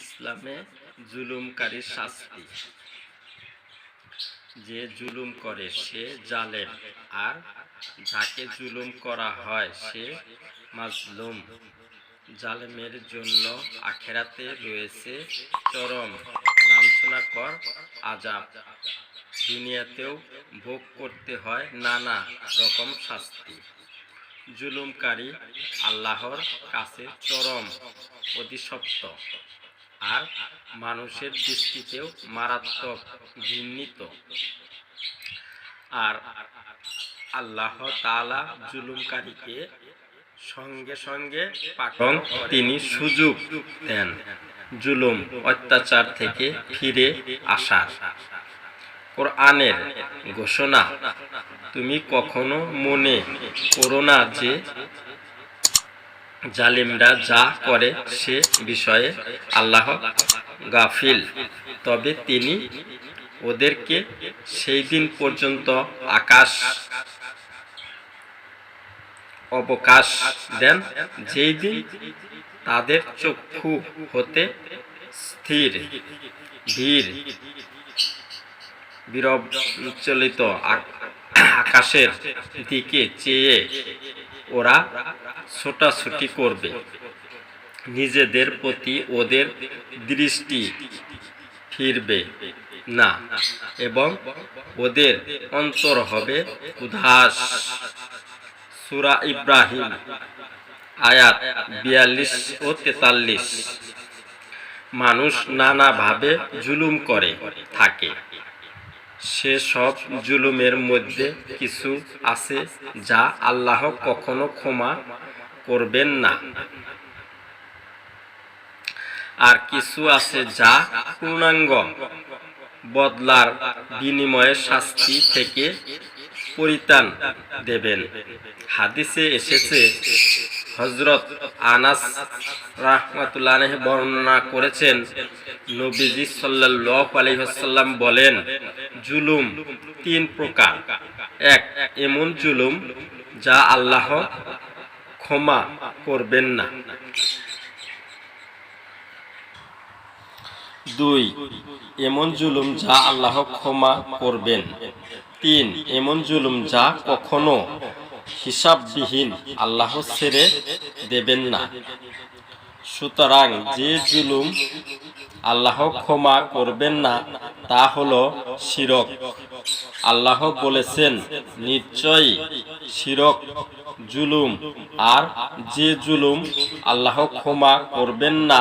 ইসলামে জুলুমকারীর শাস্তি। যে জুলুম করে, সে জালেম। আর যাকে জুলুম করা হয়, সে মাজলুম। জালেমের জন্য আখেরাতে রয়েছে চরম লাঞ্ছনাকর আজাব দুনিয়াতেও ভোগ করতে হয় নানা রকম শাস্তি। জুলুমকারী আল্লাহর কাছে চরম অধিশপ্ত। আর মানুষের দৃষ্টিতেও মারাত্মক ঘৃণিত। আর আল্লাহ তাআলা জুলুমকারীকে সঙ্গে সঙ্গে পাকং তিনি সুযোগ দেন জুলুম অত্যাচার থেকে ফিরে আসার। কোরআনের ঘোষণা, তুমি কখনো মনে করো না যে জালিমরা যা করে সে বিষয়ে আল্লাহ গাফিল। তবে তিনি ওদেরকে সেই দিন পর্যন্ত আকাশ অবকাশ দেন, যেই দিন তাদের চক্ষু হতে স্থির, ধীর বিরচলিত আকাশের দিকে চেয়ে ওরা ছোটাছুটি করবে। নিজেদের প্রতি ওদের দৃষ্টি ফিরবে না এবং ওদের অন্তর হবে উদাস। সুরা ইব্রাহিম, আয়াত বিয়াল্লিশ ও তেতাল্লিশ। মানুষ নানাভাবে জুলুম করে, থাকে। সেসব জুলুমের মধ্যে কিছু আছে যা আল্লাহ কখনো ক্ষমা করবেন না। আর কিছু আছে যা পূর্ণাঙ্গ বদলার বিনিময়ে শাস্তি থেকে পরিত্রাণ দেবেন। হাদিসে এসেছে হজরত আনাস রাহমাতুল্লাহ বর্ণনা করেছেন, নবীজি সাল্লাল্লাহু আলাইহি ওয়াসাল্লাম বলেন জুলুম তিন প্রকার। এক, এমন জুলুম যা আল্লাহ ক্ষমা করবেন না। দুই, এমন জুলুম যা আল্লাহ ক্ষমা করবেন। তিন, এমন জুলুম যা কখনো হিসাববিহীন আল্লাহ ছেড়ে দেবেন না। সুতরাং যে জুলুম আল্লাহ ক্ষমা করবেন না, তা হলো শিরক। আল্লাহ বলেছেন, নিশ্চয়ই শিরক, জুলুম, আর যে জুলুম আল্লাহ ক্ষমা করবেন না,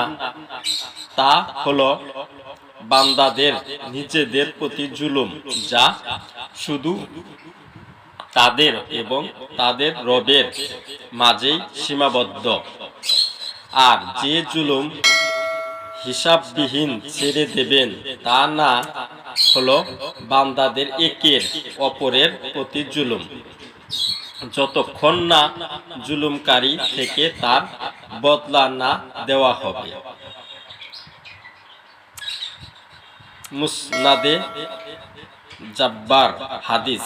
তা হলো বান্দাদের, নিজেদের প্রতি জুলুম, যা শুধু তাদের এবং তাদের রবের মাঝেই সীমাবদ্ধ। আর যে জুলুম হিসাববিহীন ছেড়ে দেবেন, তা না হলো বান্দাদের একের অপরের প্রতি জুলুম। যতক্ষণ না জুলুমকারী থেকে তার বদলা না দেওয়া হবে। মুসনাদে জাব্বার হাদিস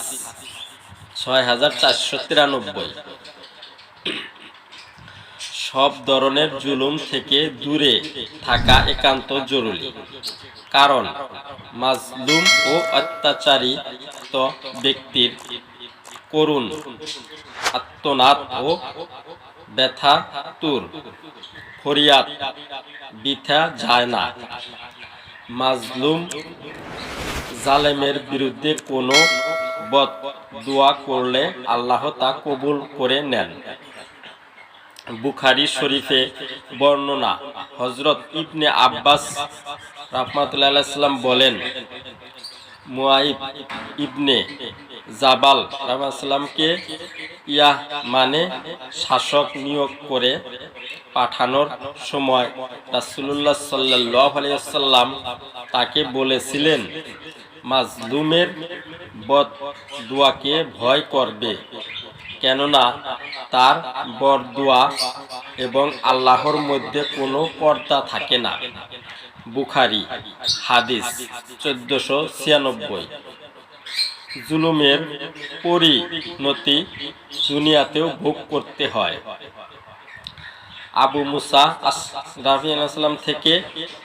ছয় হাজার চারশো তিরানব্বই। সব ধরনের জুলুম থেকে দূরে থাকা একান্ত জরুরি। কারণ, মাজলুম ও অত্যাচারিত ব্যক্তির করুণ আত্মনাদ ও ব্যথাতুর ফরিয়াদ বিথা যায় না। মাজলুম জালেমের বিরুদ্ধে কোনো বদ দোয়া করলে আল্লাহ তা কবুল করে নেন। বুখারি শরীফে বর্ণনা। হজরত ইবনে আব্বাস রহমাতুল্লাহাম বলেন, মুআইব ইবনে জাবাল রহমাসাল্লামকে ইয়াহ মানে শাসক নিয়োগ করে পাঠানোর সময় রাসুল্লাহ সাল্লাহ আলিয়াল্লাম তাকে বলেছিলেন, মাজলুমের বদ দোয়াকে ভয় করবে। কেননা তার বরদুয়া এবং আল্লাহর মধ্যে কোনো পর্দা থাকে না। বুখারি, হাদিস, চোদ্দশো ছিয়ানব্বই। জুলুমের পরিণতি দুনিয়াতেও ভোগ করতে হয়। আবু মুসা আলাইসাল্লাম থেকে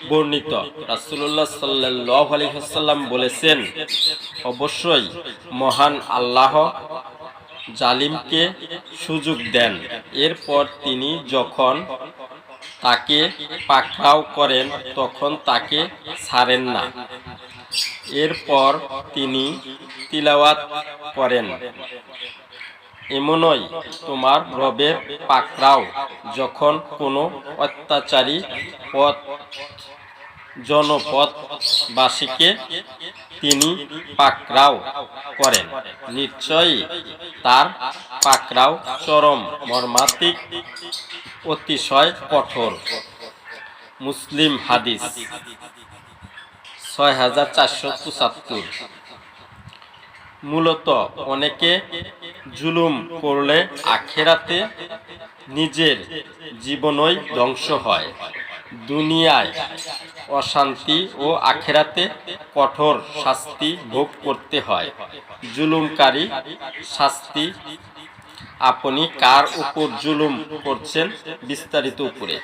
বর্ণিত রাসুল্লাহ সাল্লাহ আলহিহাল্লাম বলেছেন, অবশ্যই মহান আল্লাহ জালিমকে সুযোগ দেন। এরপর তিনি যখন তাকে পাকড়াও করেন, তখন তাকে ছাড়েন না। এরপর তিনি তিলাওয়াত করেন। এমনই তোমার রবের পাকড়াও যখন কোনো অত্যাচারী পথ, জনপথবাসীকে তিনি পাকড়াও করেন। নিশ্চয়ই তার পাকড়াও চরম মর্মান্তিক, অতিশয় কঠোর। মুসলিম হাদিস ছয় হাজার চারশো পঁচাত্তর। মূলত অনেকে জুলুম করলে আখেরাতে নিজের জীবনই ধ্বংস হয়। দুনিয়ায় অশান্তি ও আখেরাতে কঠোর শাস্তি ভোগ করতে হয়। জুলুমকারী শাস্তি আপনি কার উপর জুলুম করছেন বিস্তারিত উপরে?